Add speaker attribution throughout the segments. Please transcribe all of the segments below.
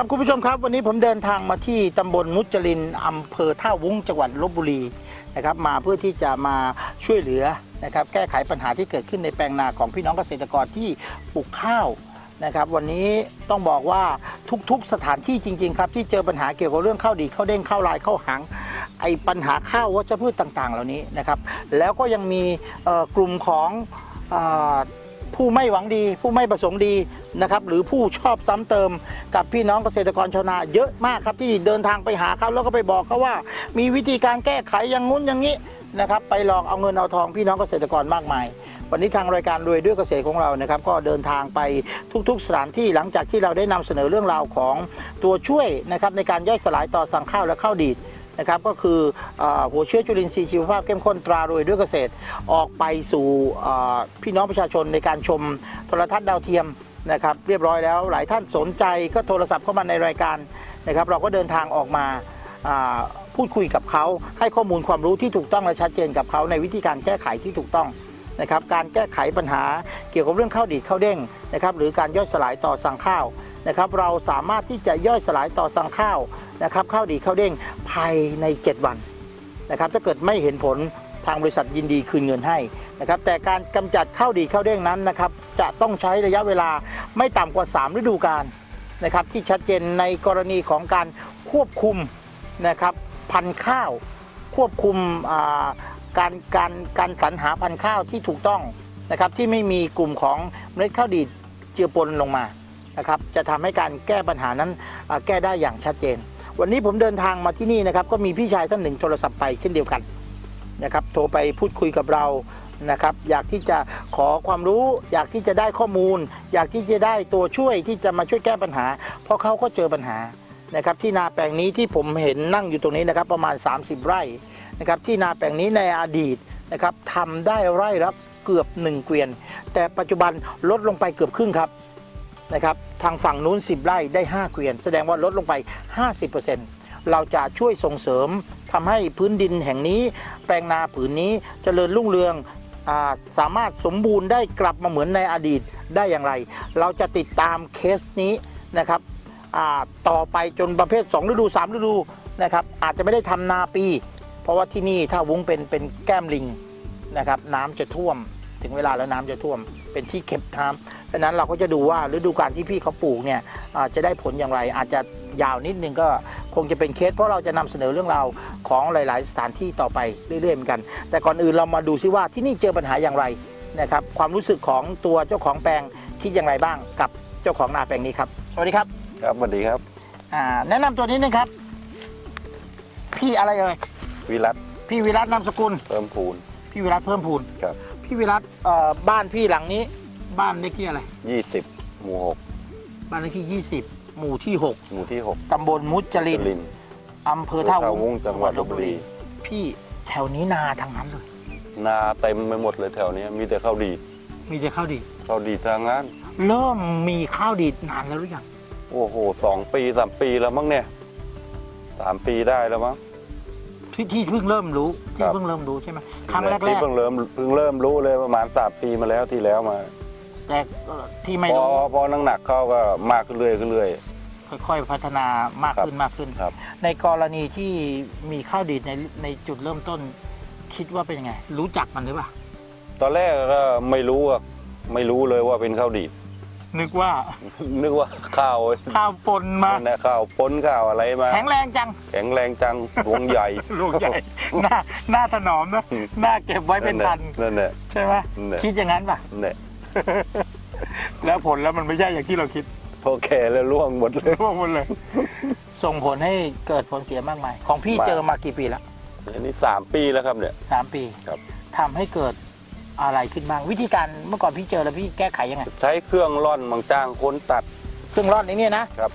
Speaker 1: ครับคุณผู้ชมครับ วันนี้ผมเดินทางมาที่ตำบลมุจลินอำเภอท่าวุ้งจังหวัดลบบุรีนะครับมาเพื่อที่จะมาช่วยเหลือนะครับแก้ไขปัญหาที่เกิดขึ้นในแปลงนาของพี่น้องเกษตรกรที่ปลูกข้าวนะครับวันนี้ต้องบอกว่าทุกๆสถานที่จริง ๆ ครับ ที่เจอปัญหาเกี่ยวกับเรื่องข้าวดีข้าวเด้งข้าวลายข้าวหางไอ้ปัญหาข้าววัชพืชต่างๆ เหล่านี้นะครับแล้วก็ยังมีกลุ่มของ ผู้ไม่หวังดี ผู้ไม่ประสงค์ดีนะครับหรือผู้ชอบซ้ำเติม กับพี่น้องเกษตรกรชาวนาเยอะมากครับที่เดินทางไปหาเขาแล้วก็ไปบอกเขาว่า มีวิธีการแก้ไขอย่างงุ้นอย่างนี้นะครับไปหลอกเอาเงินเอาทองพี่น้องเกษตรกรมากมายวันนี้ทางรายการรวยด้วยเกษตรของเรานะครับ ก็เดินทางไปทุกๆ สถานที่หลังจากที่เราได้นำเสนอเรื่องราวของตัวช่วยนะครับในการย่อยสลายต่อสั่งข้าวและข้าวดีด นะครับก็คือหัวเชื้อจุลินทรีย์ชีวภาพเข้มข้นตรารวยด้วยเกษตร ออกไปสู่พี่น้องประชาชนในการชมโทรทัศน์ดาวเทียมนะครับเรียบร้อยแล้วหลายท่านสนใจก็โทรศัพท์เข้ามาในรายการนะครับ เราก็เดินทางออกมาพูดคุยกับเขาให้ข้อมูลความรู้ที่ถูกต้องและชัดเจนกับเขาในวิธีการแก้ไขที่ถูกต้องนะครับการแก้ไขปัญหาเกี่ยวกับเรื่องข้าวดีข้าวเด้งนะครับหรือการย่อยสลายต่อสั่งข้าว นะครับเราสามารถที่จะย่อยสลายต่อสั่งข้าวนะครับข้าวดีข้าวเด้งภายใน 7 วันนะครับถ้าเกิดไม่เห็นผลทางบริษัทยินดีคืนเงินให้นะครับแต่การกำจัดข้าวดีข้าวเด้งนั้นนะครับจะต้องใช้ระยะเวลาไม่ต่ำกว่า 3 ฤดูกาลนะครับที่ชัดเจนในกรณีของการควบคุมนะครับพันธุ์ข้าวควบคุมการการการสรรหาพันธุ์ข้าวที่ถูกต้องนะครับที่ไม่มีกลุ่มของเมล็ดข้าวดีเจือปนลงมา นะครับจะทำให้การแก้ปัญหานั้นแก้ได้อย่างชัดเจน วันนี้ผมเดินทางมาที่นี่นะครับก็มีพี่ชายท่านหนึ่งโทรศัพท์ไปเช่นเดียวกันนะครับโทรไปพูดคุยกับเรานะครับอยากที่จะขอความรู้ อยากที่จะได้ข้อมูล อยากที่จะได้ตัวช่วยที่จะมาช่วยแก้ปัญหา เพราะเขาก็เจอปัญหานะครับที่นาแปลงนี้ที่ผมเห็นนั่งอยู่ตรงนี้นะครับประมาณ 30 ไร่นะครับที่นาแปลงนี้ในอดีตนะครับทำได้ไร่ละเกือบ 1 เกวียน แต่ปัจจุบันลดลงไปเกือบครึ่งครับ นะครับทางฝั่งนู้น 10 ไร่ได้ 5 เกวียน แสดงว่าลดลงไป 50%เราจะช่วยส่งเสริมทำให้พื้นดินแห่งนี้แปลงนาผืนนี้เจริญรุ่งเรืองอาสามารถสมบูรณ์ได้กลับมาเหมือนในอดีตได้อย่างไร เราจะติดตามเคสนี้นะครับต่อไปจนประเภท 2 ฤดู 3 ฤดูนะครับอาจจะไม่ได้ทำนาปี เพราะว่าที่นี่ถ้าวุ้งเป็นเป็นแก้มลิงนะครับน้ำจะท่วม ถึงเวลาแล้วน้ำจะท่วม เป็นที่เก็บน้ำ เพราะฉะนั้นเราก็จะดูว่าฤดูกาลที่พี่เขาปลูกเนี่ยอ่าจะได้ผลอย่างไร อาจจะยาวนิดนึงก็คงจะเป็นเคสเพราะเราจะนำเสนอเรื่องราวของหลาย ๆ สถานที่ต่อไปเรื่อยๆเหมือนกัน แต่ก่อนอื่นเรามาดูซิว่าที่นี่เจอปัญหาอย่างไรนะครับความรู้สึกของตัวเจ้าของแปลงคิดอย่างไรบ้างกับเจ้าของนาแปลงนี้ครับสวัสดีครับ
Speaker 2: ครับสวัสดีครับ
Speaker 1: อ่าแนะนำตัวนิดนึงครับ พี่อะไรเอ่ย
Speaker 2: วิรัต
Speaker 1: พี่วิรัตนามสกุล
Speaker 2: เพิ่มพูน
Speaker 1: พี่วิรัตเพิ่มพูน
Speaker 2: ครับ
Speaker 1: พี่วิรัตเอ่อบ้านพี่หลังนี้ บ้านเลขที่อะไร
Speaker 2: 20 หมู่
Speaker 1: บ้านเลขที่ 20 หมู่ที่
Speaker 2: 6 หมู่ที่
Speaker 1: 6ตำบลมุจ
Speaker 2: 6
Speaker 1: ลิน
Speaker 2: ลิน
Speaker 1: อำเภอท่า
Speaker 2: ท่าวุ้
Speaker 1: วุ้
Speaker 2: ง
Speaker 1: ง
Speaker 2: จังหวัดลบบุรี
Speaker 1: พี่แถวนี้นาทางนั้นเลย
Speaker 2: นาเต็มไปหมดเลยแถวเนี้ยมีแต่ข้าวดี
Speaker 1: มีแต่ข้าวดีด
Speaker 2: ข้าวดีทางนั้น
Speaker 1: เริ่มมีข้าวดีดนานแล้วหรือยัง
Speaker 2: โอ้โหสองปีสามปีแล้วมั้งเนี่ยสามปีได้แล้วมั้ง
Speaker 1: ที่ที่เพิ่งเริ่มรู้
Speaker 2: ค
Speaker 1: ที่
Speaker 2: รับ
Speaker 1: เพิ่งเริ่มรู้ใช่ไหมครั้งแรก
Speaker 2: ที่เพิ่งเริ่มเพิ่งเริ่มรู้เลยประมาณสามปีมาแล้วที่แล้วมา
Speaker 1: ๆ แต่เอ่อที่ไม่
Speaker 2: พอ
Speaker 1: รู้
Speaker 2: พอนักหนักๆเข้าก็มากขึ้นเรื่อยขึ้นเรื่อย
Speaker 1: ค่อยๆพัฒนามาก
Speaker 2: ครับ
Speaker 1: ขึ้นมากขึ้น
Speaker 2: ครับ
Speaker 1: ในกรณีที่มีข้าวดีดในในจุดเริ่มต้น คิดว่าเป็นยังไง รู้จักมันหรือเปล่า
Speaker 2: ตอนแรกก็ไม่รู้อะไม่รู้เลยว่าเป็นข้าวดีด
Speaker 1: นึกว่า
Speaker 2: นึกว่าข้าว
Speaker 1: ข้าวปนมา
Speaker 2: นั่นแหละข้าวปนข้าวอะไรมา
Speaker 1: แข็งแรงจัง
Speaker 2: แข็งแรงจังดวงใหญ่
Speaker 1: ลูกใหญ่หน้าหน้าถนอมนะ หน้าเก็บไว้เป็นพัน
Speaker 2: นั่นแหละ
Speaker 1: ใช่ไหม
Speaker 2: นั่นแหละ
Speaker 1: คิดอย่างนั้นป่ะ
Speaker 2: นั่นแหละ
Speaker 1: แล้วผลแล้วมันไม่ใช่อย่างที่เราคิด
Speaker 2: พอแก่แล้วร่วงหมดเลย
Speaker 1: ร่วงหมดเลย ส่งผลให้เกิดผลเสียมากมาย ของพี่
Speaker 2: มาก
Speaker 1: เจอมากี่ปีแล้ว
Speaker 2: อันนี้สามปีแล้วครับเนี่ย
Speaker 1: สามปี
Speaker 2: ครับ
Speaker 1: ทำให้เกิดอะไรขึ้นบ้าง วิธีการเมื่อก่อนพี่เจอแล้วพี่แก้ไขยังไง
Speaker 2: ใช้เครื่องร่อนบางจ้างคนตัด
Speaker 1: เครื่องรอดนี้เนี่ยนะครับ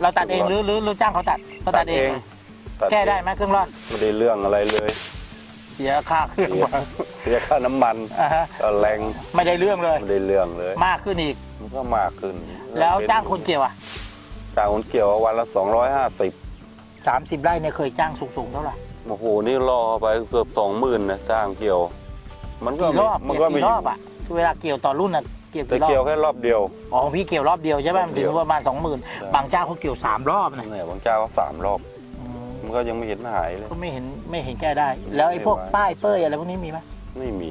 Speaker 1: เราตัดเองหรือหรือหรือจ้างเขาตัดเขาตัดเองเลย
Speaker 2: ตัด
Speaker 1: แก้ได้
Speaker 2: เอง
Speaker 1: ไหมเครื่องรอด
Speaker 2: ไม่ได้เรื่องอะไรเลย
Speaker 1: เสียค่าเครื่อง
Speaker 2: เสีย
Speaker 1: มา
Speaker 2: เสียค่าน้ำมัน
Speaker 1: อ่าฮะ
Speaker 2: ก็แรง
Speaker 1: ไม่ได้เรื่องเลย
Speaker 2: ไม่ได้เรื่องเลย
Speaker 1: มากขึ้นอีก
Speaker 2: มันก็มากขึ้น
Speaker 1: แล้วจ้างคนเกี่ยวอะ
Speaker 2: จ้างคนเกี่ยววันละ 250
Speaker 1: สามสิบไร่เนี่ยเคยจ้างสูงๆเท่าไหร่
Speaker 2: โอ้โห นี่รอไปเกือบสองหมื่นนะจ้างเกี่ยว มันก็
Speaker 1: กี่รอบ
Speaker 2: มัน
Speaker 1: เกี่ยว
Speaker 2: ก็มี
Speaker 1: กี่รอบอะเวลาเกี่ยวต่อรุ่นอะกี่ยว
Speaker 2: แต่
Speaker 1: กี่รอบ
Speaker 2: เกี่ยวแค่รอบเดียว
Speaker 1: อ๋อของพี่เกี่ยวรอบเดียวใช่ไหม
Speaker 2: รอบ
Speaker 1: มัน
Speaker 2: เดี
Speaker 1: ถึ
Speaker 2: ยว
Speaker 1: งประมาณสองหมื่น
Speaker 2: ใช่
Speaker 1: บางเจ้าเขาเกี่ยวสามรอบนะ
Speaker 2: เนี่ยบางเจ้าก็สามรอบ
Speaker 1: อื ม
Speaker 2: มันก็ยังไม่เห็นหายเลย
Speaker 1: ก็ไม่เห็นไม่เห็นแก้ได้ แล้วไอ้พวก
Speaker 2: ไม่ไหว
Speaker 1: ป้ายเป้ยอะไรพวกนี้มีไหม
Speaker 2: ไม่มี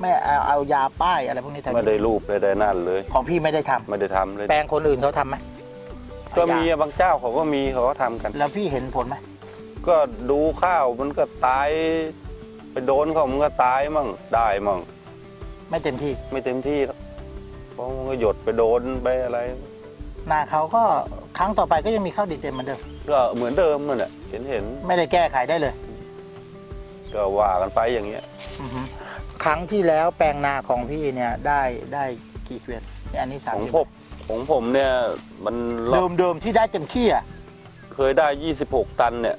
Speaker 1: ไม่เอาเอายาป้ายอะไรพวกนี้ทำ
Speaker 2: ไม่ได้รูปไม่ได้นั่นเลย
Speaker 1: ของพี่ไม่ได้ทำ
Speaker 2: ไม่ได้ทำเลย
Speaker 1: แปลงคนอื่นเขาทำไหม
Speaker 2: ก็มี
Speaker 1: ยา
Speaker 2: บางเจ้าเขาก็มีเขาก็ทำกัน
Speaker 1: แล้วพี่เห็นผลไหม
Speaker 2: ก็ดูข้าวมันก็ตาย ไปโดนเขามันก็ตายมั่งได้มั่ง
Speaker 1: ไม่เต็มที่
Speaker 2: ไม่เต็มที่หรอกเพราะมันก็หยดไปโดนไปอะไร
Speaker 1: นาเขาก็ครั้งต่อไปก็ยังมีข้าวดีเต็มเหมือนเดิม
Speaker 2: ก็เหมือนเดิมมันแหละ เห็นเห็น
Speaker 1: ไม่ได้แก้ไขได้เลย
Speaker 2: ก็ว่ากันไปอย่างเงี้ย
Speaker 1: อือฮึครั้งที่แล้วแปลงนาของพี่เนี่ยได้ได้กี่เกวียนเนี่ยอันนี้สาม
Speaker 2: ของ
Speaker 1: สิบ
Speaker 2: ผมของผมเนี่ยมันรอ
Speaker 1: เดิ
Speaker 2: บ
Speaker 1: มเดิมที่ได้เต็มที่อะ
Speaker 2: เคยได้ 26 ตันเนี่ย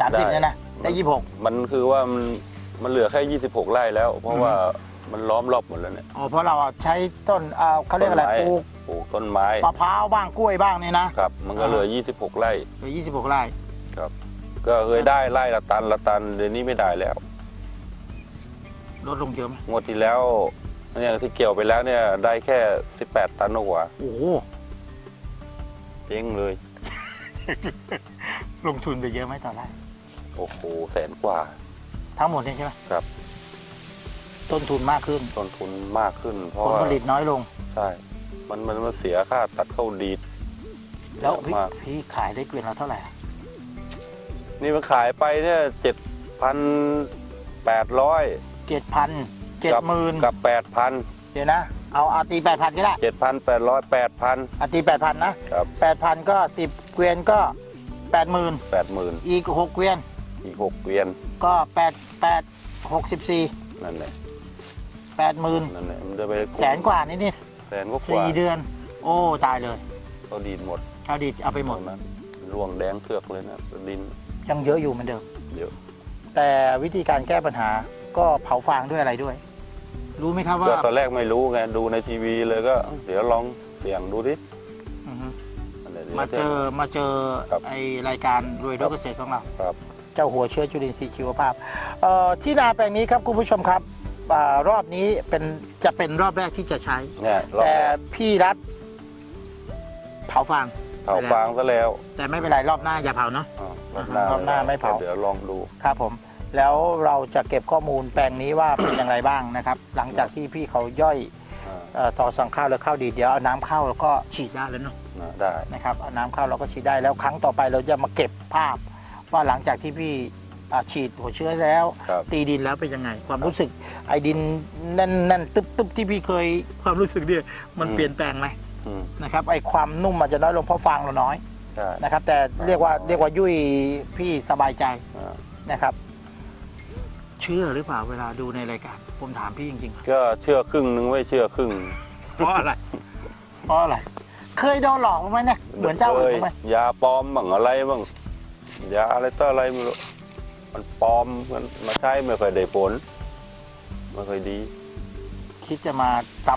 Speaker 1: สามสิบ
Speaker 2: ได้
Speaker 1: เนี่ยนะได้ยี่หก
Speaker 2: มันคือว่ามันมันเหลือแค่ 26 ไร่แล้ว เพราะว่ามันล้อมรอบหมดแล้วเนี่ย
Speaker 1: อ๋อเพราะเราใช้ต้นเอาเขาเรียกอะไร
Speaker 2: ต้นไม้
Speaker 1: ปลูก
Speaker 2: ปลูกต้นไม้
Speaker 1: มะพร้าวบ้างกล้วยบ้างเนี่ยนะครับ
Speaker 2: มันก็เหลือ 26 ไร่
Speaker 1: เหลือยี่สิบหกไร่
Speaker 2: ก็เคยได้ไร่ละตันละตันเดี๋ยวนี้ไม่ได้แล้ว
Speaker 1: ลดลงเยอะไหม
Speaker 2: งวดที่แล้วเนี่ยที่เกี่ยวไปแล้วเนี่ยได้แค่ 18 ตันกว่า
Speaker 1: โอ้โห
Speaker 2: เจ๊งเลย
Speaker 1: ลงทุนไปเยอะไหมตอนแรก
Speaker 2: โอ้โหแสนกว่า
Speaker 1: ทั้งหมดเนี่ยใช่ไหม
Speaker 2: ครับ
Speaker 1: ต้นทุนมากขึ้น
Speaker 2: ต้นทุนมากขึ้น เพ
Speaker 1: ผ
Speaker 2: ราะ
Speaker 1: ล
Speaker 2: ว่า
Speaker 1: ผลิตน้อยลง
Speaker 2: ใช่ มันมันมันเสียค่าตัดเข้าดีด
Speaker 1: แล้ว
Speaker 2: เยอะ
Speaker 1: พี่
Speaker 2: มาก
Speaker 1: พี่ขายได้เกวียนละเท่าไหร่อะ
Speaker 2: นี่มันขายไปเนี่ยเจ็ดพันแปดร้อย
Speaker 1: เจ็ดพันเจ็ดหมื่น
Speaker 2: กับแปดพัน
Speaker 1: เดี๋ยวนะ เอาอาตีแปดพันก็ได้
Speaker 2: เจ็ดพันแปดร้อยแปดพัน
Speaker 1: อาตีแปดพันนะครับแปดพันก็สิบเกวียนก็แปดหมื่น
Speaker 2: แปดหมื่น
Speaker 1: อีกหกเกวียน
Speaker 2: อีกหกเกวียน
Speaker 1: ก็แปดแปดหกสิบสี่
Speaker 2: นั่นแหละ
Speaker 1: แปดหมื่น
Speaker 2: นั่นแหละมันจะไป
Speaker 1: แสนกว่านี่นี่
Speaker 2: แสนกว่า
Speaker 1: สี่เดือน โอ้ตายเลย
Speaker 2: เขาดีดหมด
Speaker 1: ชาวดีเอาไปหมด
Speaker 2: ตรงนั้นร่วงแดงเถือกเลยนะดิน
Speaker 1: ยังเยอะอยู่เหมือนเดิม
Speaker 2: เยอะ
Speaker 1: แต่วิธีการแก้ปัญหาก็เผาฟางด้วยอะไรด้วย รู้ไหมครับว่า
Speaker 2: ก็ตอนแรกไม่รู้ไงดูในทีวีเลยก็ เดี๋ยวลองเสี่ยงดูดิ
Speaker 1: อือฮึ
Speaker 2: อันนี้ดี๋ยว
Speaker 1: มาเจอมาเจอ
Speaker 2: ครับ
Speaker 1: ไอรายการรวยด้วยเกษตรของเรา
Speaker 2: ครับ
Speaker 1: เจ้าหัวเชื้อจุลินทรีย์ชีวภาพเอ่อที่นาแปลงนี้ครับคุณผู้ชมครับอารอบนี้เป็นจะเป็นรอบแรกที่จะใช้
Speaker 2: เนี่ยรอบ
Speaker 1: แต่
Speaker 2: แรก
Speaker 1: พี่รัฐเผาฟาง
Speaker 2: เผาฟางซะแล้ว
Speaker 1: แต่ไม่เป็นไรรอบหน้าอย่าเผาเนาะ
Speaker 2: อ่ารอบหน้า ร
Speaker 1: อบหน้าไม่เผา
Speaker 2: เดี๋ยวลองดู
Speaker 1: ครับผม แล้วเราจะเก็บข้อมูลแปลงนี้ว่าเป็นอย่างไรบ้างนะครับ หลังจากที่พี่เขาย่อย
Speaker 2: อ่า
Speaker 1: เอ่อต่อสั่งข้าวแล้วข้าวดีเดี๋ยวเอาน้ำเข้าแล้วก็ฉีดได้แล้วเนาะ
Speaker 2: นะได้
Speaker 1: นะครับเอาน้ำเข้าเราก็ฉีดได้แล้วครั้งต่อไปเราจะมาเก็บภาพ ว่าหลังจากที่พี่อ่าฉีดหัวเชื้อแล้ว
Speaker 2: ครับ
Speaker 1: ตีดินแล้วเป็นยังไง ความรู้สึกไอ้ดินแน่นแน่นตึ๊บตึ๊บที่พี่เคยความรู้สึกเนี่ยมัน
Speaker 2: อืม
Speaker 1: เปลี่ยนแปลงไหม
Speaker 2: อืม
Speaker 1: นะครับไอ้ความนุ่มอาจจะน้อยลงเพราะฟางเราน้อย
Speaker 2: ใช่
Speaker 1: นะครับ แต่เรียกว่าเรียกว่ายุ่ยพี่สบายใจ
Speaker 2: อ่า
Speaker 1: นะครับ เชื่อหรือเปล่าเวลาดูในรายการผมถามพี่จริง
Speaker 2: ก็เชื่อครึ่งนึงไม่เชื่อครึ่ง
Speaker 1: ๆเพราะอะไร เพราะอะไร เคยโดนหลอกบ้างไหมเนี่ย เหมือนเจ้าอื่นบ้างไหม
Speaker 2: ยาปลอมบ้างอะไรบ้างยาอะไรต่ออะไรไม่รู้มันปลอมมันมาใช้ไม่ค่อยได้ผลไม่ค่อยดี
Speaker 1: คิดจะมาซ้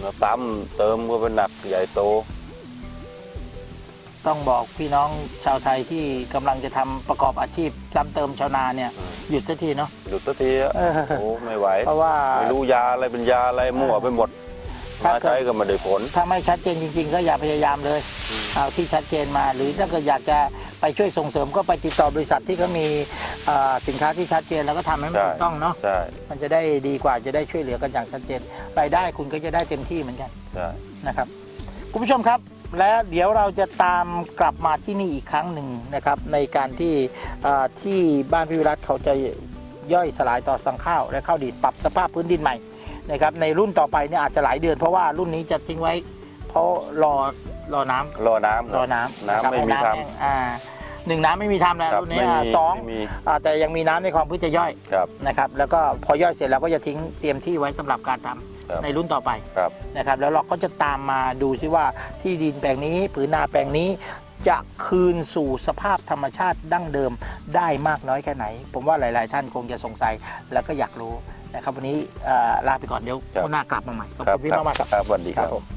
Speaker 2: แล้วตั้มเติมก็เป็นหนักใหญ่โตำ
Speaker 1: ต้องบอกพี่น้องชาวไทยที่กำลังจะทำประกอบอาชีพซ้ำเติมชาวนาเนี่ย
Speaker 2: อืม
Speaker 1: หยุดสักทีเนาะ
Speaker 2: หยุดสักทีอะ
Speaker 1: เออ
Speaker 2: โอ้ไม่ไหว
Speaker 1: เพราะว่า
Speaker 2: ไม่รู้ยาอะไรเป็นยาอะไรมั่วไปหมด
Speaker 1: ถ้า
Speaker 2: มา
Speaker 1: เกิด
Speaker 2: ใช้ก็ไม่ได้ผล
Speaker 1: ถ้าไม่ชัดเจนจริง ๆ ก็อย่าพยายามเลย
Speaker 2: อืม
Speaker 1: เอาที่ชัดเจนมา หรือถ้าเกิดอยากจะไปช่วยส่งเสริมก็ไปติดต่อบริษัทที่เขามีเอ่อสินค้าที่ชัดเจนแล้วก็ทำให้มัน
Speaker 2: ใช่
Speaker 1: ถูกต้องเนาะ
Speaker 2: ใช่
Speaker 1: มันจะได้ดีกว่าจะได้ช่วยเหลือกันอย่างชัดเจนรายได้คุณก็จะได้เต็มที่เหมือนกัน
Speaker 2: ใช่
Speaker 1: นะครับ คุณผู้ชมครับ และเดี๋ยวเราจะตามกลับมาที่นี่อีกครั้งหนึ่งนะครับ ในการที่เอ่อที่บ้านพิวิรัตเขาจะย่อยสลายต่อสังข้าว และข้าวดีดปรับสภาพพื้นดินใหม่นะครับในรุ่นต่อไปเนี่ยอาจจะหลายเดือนเพราะว่ารุ่นนี้จะทิ้งไว้ เพราะรอรอน้ำ
Speaker 2: รอน้ำ
Speaker 1: รอน้ำ
Speaker 2: น้ำะ
Speaker 1: ครับ
Speaker 2: ไม่มี
Speaker 1: ให้
Speaker 2: ท
Speaker 1: แห้งอ่าหนึ่งน้ำไม่มีทำแล้ว
Speaker 2: ครับ
Speaker 1: รุ่นนี้
Speaker 2: ไม่
Speaker 1: อ่า
Speaker 2: มี
Speaker 1: สอง
Speaker 2: ไม่มี
Speaker 1: อ่าแต่ยังมีน้ำในความพื้นจะย่อย
Speaker 2: ครับ
Speaker 1: นะครับ แล้วก็พอย่อยเสร็จแล้วก็จะทิ้งเตรียมที่ไว้สำหรับการทำ
Speaker 2: ครับ
Speaker 1: ในรุ่นต่อไป
Speaker 2: ครับ
Speaker 1: นะครับแล้วเราก็จะตามมาดูซิว่าที่ดินแปลงนี้ผืนนาแปลงนี้จะคืนสู่สภาพธรรมชาติดั้งเดิมได้มากน้อยแค่ไหน ผมว่าหลาย ๆ ท่านคงจะสงสัยแล้วก็อยากรู้นะครับวันนี้เอ่อลาไปก่อนเดี๋ยว
Speaker 2: ครับ
Speaker 1: วันหน้ากลับมาใหม่ขอบ
Speaker 2: ครั
Speaker 1: คุณพี่มากๆครับ
Speaker 2: ครับสวัสดี
Speaker 1: ค
Speaker 2: ค
Speaker 1: รั
Speaker 2: รั
Speaker 1: บบผม